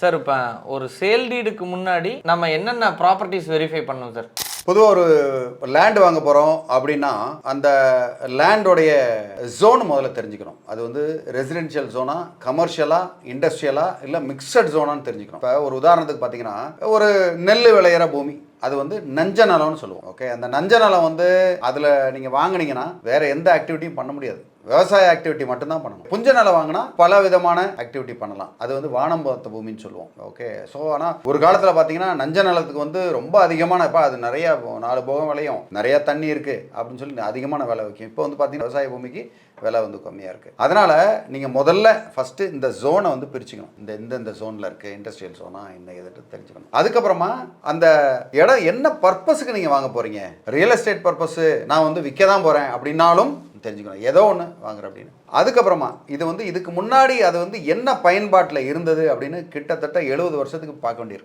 Sir இப்போ ஒரு sale டீடுக்கு முன்னாடி நம்ம என்னென்ன ப்ராப்பர்ட்டிஸ் வெரிஃபை பண்ணணும் சார்? பொதுவாக ஒரு லேண்ட் வாங்க போகிறோம் அப்படின்னா அந்த லேண்டோடைய ஜோன் முதல்ல தெரிஞ்சுக்கணும். அது வந்து ரெசிடென்ஷியல் ஜோனா கமர்ஷியலா இண்டஸ்ட்ரியலா இல்லை மிக்சட் ஜோனான்னு தெரிஞ்சுக்கணும். இப்போ ஒரு உதாரணத்துக்கு பார்த்தீங்கன்னா ஒரு நெல் விளையிற பூமி. அது வந்து நஞ்ச நிலம்னு சொல்லுவோம் ஓகே அந்த நஞ்ச நிலம் வந்து அதில் நீங்கள் வாங்கினீங்கன்னா வேறு எந்த ஆக்டிவிட்டியும் பண்ண முடியாது. விவசாய ஆக்டிவிட்டி மட்டும்தான் பண்ணணும். புஞ்ச நிலம் வாங்கினா பல விதமான ஆக்டிவிட்டி பண்ணலாம். அது வந்து வானம் பார்த்த பூமின்னு சொல்லுவோம். ஓகே ஸோ ஆனால் ஒரு காலத்தில் பார்த்தீங்கன்னா நஞ்ச நிலத்துக்கு வந்து ரொம்ப அதிகமான இப்போ அது நிறைய நாலு போகம் விளையும். நிறைய தண்ணி இருக்குது அப்படின்னு சொல்லி அதிகமான விலை வைக்கும். இப்போ வந்து பார்த்தீங்கன்னா விவசாய பூமிக்கு விலை வந்து கம்மியாக இருக்குது அதனால் நீங்கள் முதல்ல ஃபஸ்ட்டு இந்த ஜோனை வந்து பிரிச்சுக்கணும். இந்த இந்த இந்த ஜோனில் இருக்குது இண்டஸ்ட்ரியல் ஜோனா என்ன எதுன்னு தெரிஞ்சுக்கணும். அதுக்கப்புறமா அந்த இடம் என்ன பர்பஸுக்கு நீங்கள் வாங்க போகிறீங்க ரியல் எஸ்டேட் பர்பஸு நான் வந்து விற்க தான் போகிறேன் அப்படின்னாலும் தெரிஞ்சுக்கணும். ஏதோ ஒன்று வாங்குற அப்படின்னு. அதுக்கப்புறமா இது வந்து இதுக்கு முன்னாடி அது வந்து என்ன பயன்பாட்டில் இருந்தது அப்படின்னு கிட்டத்தட்ட எழுபது வருஷத்துக்கு பார்க்க வேண்டியிருக்கு.